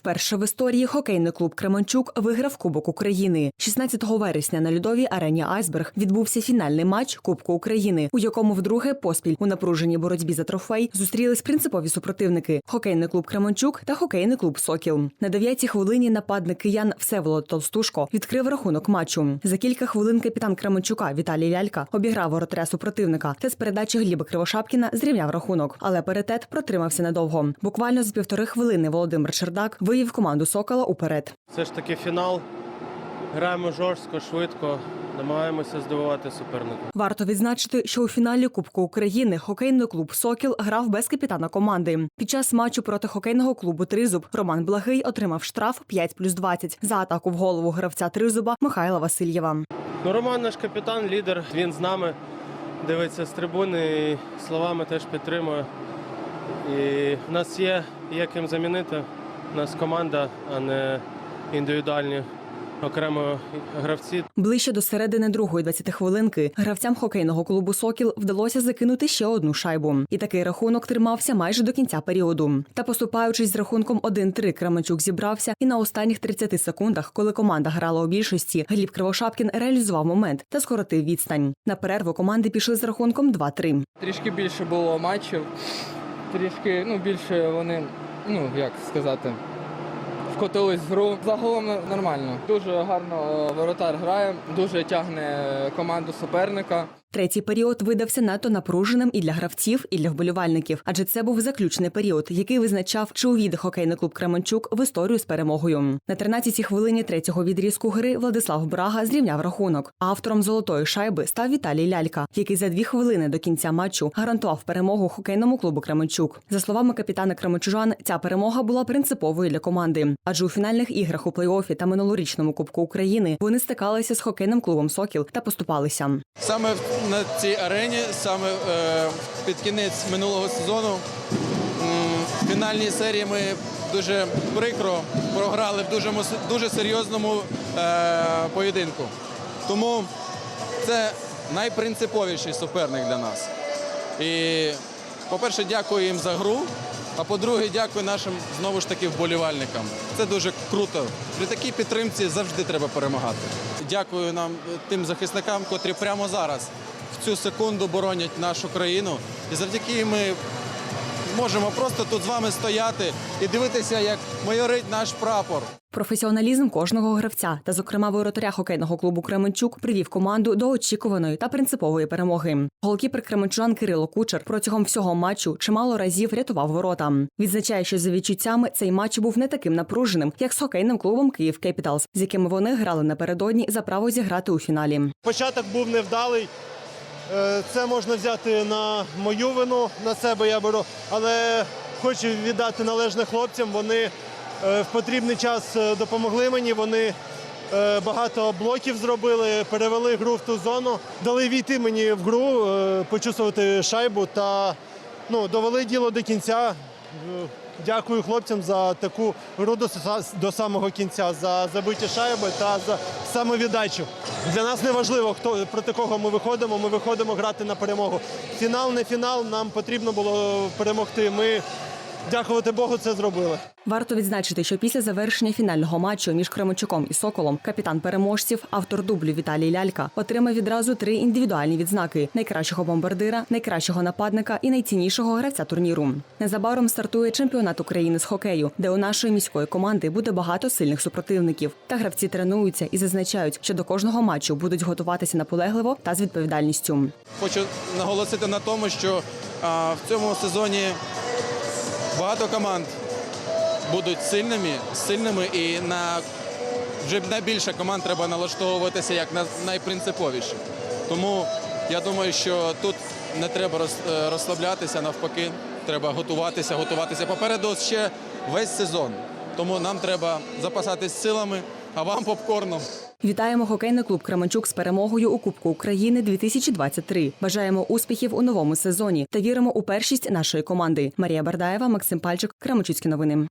Вперше в історії хокейний клуб Кременчук виграв Кубок України. 16 вересня на льодовій арені Айсберг відбувся фінальний матч Кубку України, у якому вдруге поспіль у напруженій боротьбі за трофей зустрілись принципові супротивники хокейний клуб Кременчук та хокейний клуб Сокіл. На дев'ятій хвилині нападник киян Всеволод Толстушко відкрив рахунок матчу. За кілька хвилин капітан Кременчука Віталій Лялька обіграв воротаря супротивника та з передачі Гліба Кривошапкіна зрівняв рахунок. Але паритет протримався недовго. Буквально за півтори хвилини Володимир Чердак вивів команду Сокола уперед. Це ж таки фінал. Граємо жорстко, швидко, намагаємося здивувати суперника. Варто відзначити, що у фіналі Кубку України хокейний клуб Сокіл грав без капітана команди. Під час матчу проти хокейного клубу Тризуб Роман Благий отримав штраф 5 плюс 20 за атаку в голову гравця Тризуба Михайла Васильєва. Ну, Роман наш капітан, лідер. Він з нами дивиться з трибуни і словами теж підтримує. І в нас є є ким замінити. У нас команда, а не індивідуальні окремо гравці. Ближче до середини другої 20 хвилинки гравцям хокейного клубу Сокіл вдалося закинути ще одну шайбу. І такий рахунок тримався майже до кінця періоду. Та поступаючись з рахунком 1-3, Кременчук зібрався, і на останніх 30 секундах, коли команда грала у більшості, Гліб Кривошапкін реалізував момент та скоротив відстань. На перерву команди пішли з рахунком 2-3. Трішки більше було матчів, трішки ну, більше вони, ну як сказати, вкотились в гру. Загалом нормально. Дуже гарно е, воротар грає, дуже тягне команду суперника. Третій період видався надто напруженим і для гравців, і для вболівальників, адже це був заключний період, який визначав, чи увійде хокейний клуб Кременчук в історію з перемогою. На 13-й хвилині третього відрізку гри Владислав Брага зрівняв рахунок. Автором золотої шайби став Віталій Лялька, який за дві хвилини до кінця матчу гарантував перемогу хокейному клубу Кременчук. За словами капітана Кременчужан, ця перемога була принциповою для команди, адже у фінальних іграх у плей-офі та минулорічному Кубку України вони стикалися з хокейним клубом Сокіл та поступалися. Саме на цій арені, саме е, під кінець минулого сезону, в фінальній серії ми дуже прикро програли в дуже, дуже серйозному е, поєдинку. Тому це найпринциповіший суперник для нас. І, по-перше, дякую їм за гру. А по-друге, дякую нашим знову ж таки вболівальникам. Це дуже круто. При такій підтримці завжди треба перемагати. Дякую нам тим захисникам, котрі прямо зараз в цю секунду боронять нашу країну. І завдяки їм ми можемо просто тут з вами стояти і дивитися, як майорить наш прапор. Професіоналізм кожного гравця та, зокрема, воротаря хокейного клубу Кременчук привів команду до очікуваної та принципової перемоги. Голкіпер Кременчужан Кирило Кучер протягом всього матчу чимало разів рятував ворота. Відзначає, що за відчуттями цей матч був не таким напруженим, як з хокейним клубом Київ Кепіталс, з якими вони грали напередодні за право зіграти у фіналі. Початок був невдалий. Е, Це можна взяти на мою вину, на себе я беру. Але хочу віддати належне хлопцям. Вони е, в потрібний час е, допомогли мені. Вони багато блоків зробили, перевели гру в ту зону, дали війти мені в гру, почувствувати шайбу та ну, довели діло до кінця. Дякую хлопцям за таку гру до, до самого кінця, за забиті шайби та за самовіддачу. Для нас не важливо, хто проти кого ми виходимо. Ми виходимо грати на перемогу. Фінал, не фінал. Нам потрібно було перемогти. Ми, дякувати Богу, це зробили. Варто відзначити, що після завершення фінального матчу між Кременчуком і Соколом капітан переможців, автор дублю Віталій Лялька, отримав відразу три індивідуальні відзнаки: найкращого бомбардира, найкращого нападника і найціннішого гравця турніру. Незабаром стартує чемпіонат України з хокею, де у нашої міської команди буде багато сильних супротивників. Та гравці тренуються і зазначають, що до кожного матчу будуть готуватися наполегливо та з відповідальністю. Хочу наголосити на тому, що а, в цьому сезоні багато команд будуть сильними, сильними і на вже найбільше команд треба налаштовуватися як на найпринциповіші. Тому я думаю, що тут не треба е, розслаблятися, навпаки, треба готуватися, готуватися. Попереду ще весь сезон. Тому нам треба запасатись силами, а вам попкорном. Вітаємо хокейний клуб Кременчук з перемогою у Кубку України 2023. Бажаємо успіхів у новому сезоні та віримо у першість нашої команди. Марія Бардаєва, Максим Пальчик, Кременчуцькі новини.